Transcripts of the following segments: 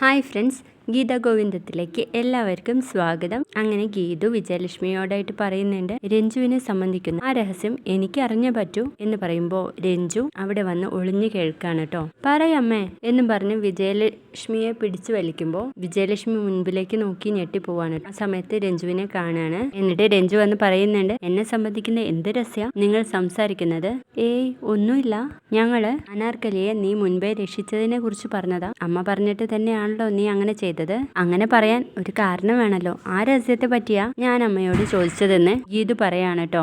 Hi friends, Geetha ഗോവിന്ദത്തിലേക്ക് എല്ലാവർക്കും സ്വാഗതം. അങ്ങനെ ഗീതു വിജയലക്ഷ്മിയോടായിട്ട് പറയുന്നുണ്ട് രഞ്ജുവിനെ സംബന്ധിക്കുന്ന ആ രഹസ്യം എനിക്ക് അറിഞ്ഞേ പറ്റൂ എന്ന് പറയുമ്പോൾ രഞ്ജു അവിടെ വന്ന് ഒളിഞ്ഞു കേൾക്കാണ് കേട്ടോ പറയമ്മേ എന്ന് പറഞ്ഞ് വിജയലക്ഷ്മിയെ പിടിച്ചു വലിക്കുമ്പോൾ വിജയലക്ഷ്മി മുൻപിലേക്ക് നോക്കി ഞെട്ടിപ്പോവാണ് ആ സമയത്ത് രഞ്ജുവിനെ കാണാണ്. എന്നിട്ട് രഞ്ജു വന്ന് പറയുന്നുണ്ട് എന്നെ സംബന്ധിക്കുന്ന എന്ത് രഹസ്യം നിങ്ങൾ സംസാരിക്കുന്നത്? ഏയ് ഒന്നുമില്ല. ഞങ്ങൾ അനാർക്കലിയെ നീ മുൻപേ രക്ഷിച്ചതിനെ കുറിച്ച് പറഞ്ഞതാ. അമ്മ പറഞ്ഞിട്ട് തന്നെയാണല്ലോ നീ അങ്ങനെ ചെയ്തത്. അങ്ങനെ പറയാൻ ഒരു കാരണം വേണല്ലോ. ആ രഹസ്യത്തെ പറ്റിയാ ഞാൻ അമ്മയോട് ചോദിച്ചതെന്ന് ഗീതു പറയാണ് കേട്ടോ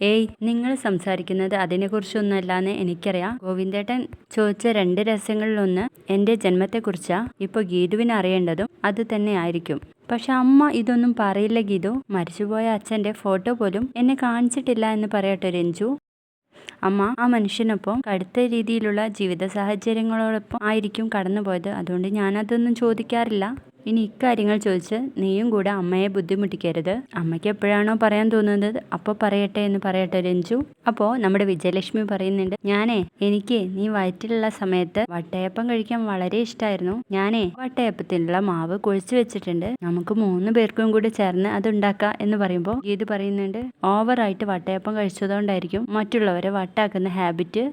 ഏയ് നിങ്ങൾ സംസാരിക്കുന്നത് അതിനെക്കുറിച്ചൊന്നുമല്ലാന്ന് എനിക്കറിയാം. ഗോവിന്ദേട്ടൻ ചോദിച്ച രണ്ട് രഹസ്യങ്ങളിലൊന്ന് എന്റെ ജന്മത്തെക്കുറിച്ചാ. ഇപ്പോൾ ഗീതുവിന് അറിയേണ്ടതും അത് തന്നെ ആയിരിക്കും. പക്ഷെ അമ്മ ഇതൊന്നും പറയില്ല ഗീതു. മരിച്ചുപോയ അച്ഛന്റെ ഫോട്ടോ പോലും എന്നെ കാണിച്ചിട്ടില്ല എന്ന് പറയട്ടെ രഞ്ജു. അമ്മ ആ മനുഷ്യനൊപ്പം കടുത്ത രീതിയിലുള്ള ജീവിത സാഹചര്യങ്ങളോടൊപ്പം ആയിരിക്കും കടന്നുപോയത്. അതുകൊണ്ട് ഞാനതൊന്നും ചോദിക്കാറില്ല. ഇനി ഇക്കാര്യങ്ങൾ ചോദിച്ച് നീയും കൂടെ അമ്മയെ ബുദ്ധിമുട്ടിക്കരുത്. അമ്മയ്ക്ക് എപ്പോഴാണോ പറയാൻ തോന്നുന്നത് അപ്പോൾ പറയട്ടെ എന്ന് പറയട്ടെ രഞ്ജു. അപ്പോൾ നമ്മുടെ വിജയലക്ഷ്മി പറയുന്നുണ്ട് ഞാനേ എനിക്ക് നീ വയറ്റിലുള്ള സമയത്ത് വട്ടയപ്പം കഴിക്കാൻ വളരെ ഇഷ്ടമായിരുന്നു ഞാനേ വട്ടയപ്പത്തിനുള്ള മാവ് കുഴിച്ചു വെച്ചിട്ടുണ്ട്. നമുക്ക് മൂന്ന് പേർക്കും കൂടി ചേർന്ന് അത് ഉണ്ടാക്കാം എന്ന് പറയുമ്പോൾ ഗീത് പറയുന്നുണ്ട് ഓവറായിട്ട് വട്ടയപ്പം കഴിച്ചതുകൊണ്ടായിരിക്കും മറ്റുള്ളവരെ വട്ടാക്കുന്ന ഹാബിറ്റ്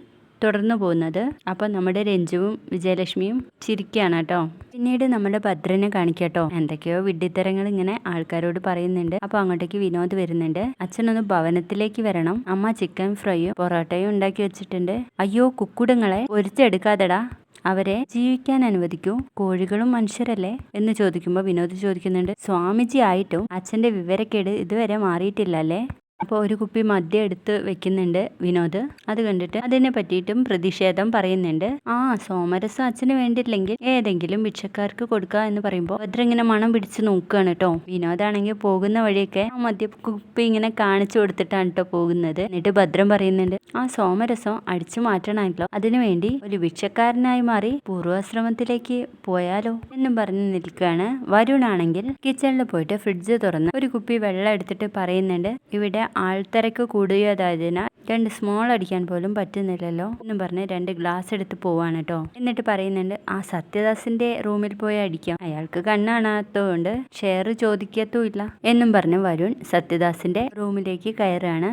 തുടർന്നു പോകുന്നത്. അപ്പോൾ നമ്മുടെ രഞ്ജുവും വിജയലക്ഷ്മിയും ചിരിക്കുകയാണ് കേട്ടോ. പിന്നീട് നമ്മുടെ ഭദ്രനെ കാണിക്കട്ടോ എന്തൊക്കെയോ വിഡ്ഢിത്തരങ്ങൾ ഇങ്ങനെ ആൾക്കാരോട് പറയുന്നുണ്ട്. അപ്പോൾ അങ്ങോട്ടേക്ക് വിനോദ് വരുന്നുണ്ട്. അച്ഛനൊന്ന് ഭവനത്തിലേക്ക് വരണം. അമ്മ ചിക്കൻ ഫ്രൈയും പൊറോട്ടയും ഉണ്ടാക്കി വെച്ചിട്ടുണ്ട്. അയ്യോ കുക്കുടങ്ങളെ ഒരിച്ചെടുക്കാതെടാ അവരെ ജീവിക്കാൻ അനുവദിക്കൂ. കോഴികളും മനുഷ്യരല്ലേ? എന്ന് ചോദിക്കുമ്പോൾ വിനോദ് ചോദിക്കുന്നുണ്ട്. സ്വാമിജി ആയിട്ടും അച്ഛന്റെ വിവരക്കേട് ഇതുവരെ മാറിയിട്ടില്ല അല്ലേ? അപ്പോൾ ഒരു കുപ്പി മദ്യം എടുത്ത് വെക്കുന്നുണ്ട് വിനോദ്. അത് കണ്ടിട്ട് അതിനെ പറ്റിയിട്ടും പ്രതിഷേധം പറയുന്നുണ്ട്. ആ സോമരസം അച്ഛന് വേണ്ടിയില്ലെങ്കിൽ ഏതെങ്കിലും ഭിക്ഷക്കാർക്ക് കൊടുക്കുക എന്ന് പറയുമ്പോൾ ഭദ്ര ഇങ്ങനെ മണം പിടിച്ച് നോക്കുകയാണ് കേട്ടോ. വിനോദാണെങ്കിൽ പോകുന്ന വഴിയൊക്കെ ആ മദ്യ കുപ്പി ഇങ്ങനെ കാണിച്ചു കൊടുത്തിട്ടാണ് കേട്ടോ പോകുന്നത്. എന്നിട്ട് ഭദ്രം പറയുന്നുണ്ട് ആ സോമരസം അടിച്ചു മാറ്റണമല്ലോ അതിനുവേണ്ടി ഒരു ഭിക്ഷക്കാരനായി മാറി പൂർവാശ്രമത്തിലേക്ക് പോയാലോ? എന്നും പറഞ്ഞ് നിൽക്കുകയാണ്. വരുണാണെങ്കിൽ കിച്ചണിൽ പോയിട്ട് ഫ്രിഡ്ജ് തുറന്ന് ഒരു കുപ്പി വെള്ളം എടുത്തിട്ട് പറയുന്നുണ്ട് ഇവിടെ ആൾത്തിരക്ക് കൂടിയതായതിനാൽ രണ്ട് സ്മോൾ അടിക്കാൻ പോലും പറ്റുന്നില്ലല്ലോ എന്നും പറഞ്ഞ് രണ്ട് ഗ്ലാസ് എടുത്ത് പോവാണ് കേട്ടോ എന്നിട്ട് പറയുന്നുണ്ട് ആ സത്യദാസിന്റെ റൂമിൽ പോയി അടിക്കാം. അയാൾക്ക് കണ്ണാണാത്തതുകൊണ്ട് ഷെയർ ചോദിക്കത്തുമില്ല എന്നും പറഞ്ഞ് വരുൺ സത്യദാസിന്റെ റൂമിലേക്ക് കയറാണ്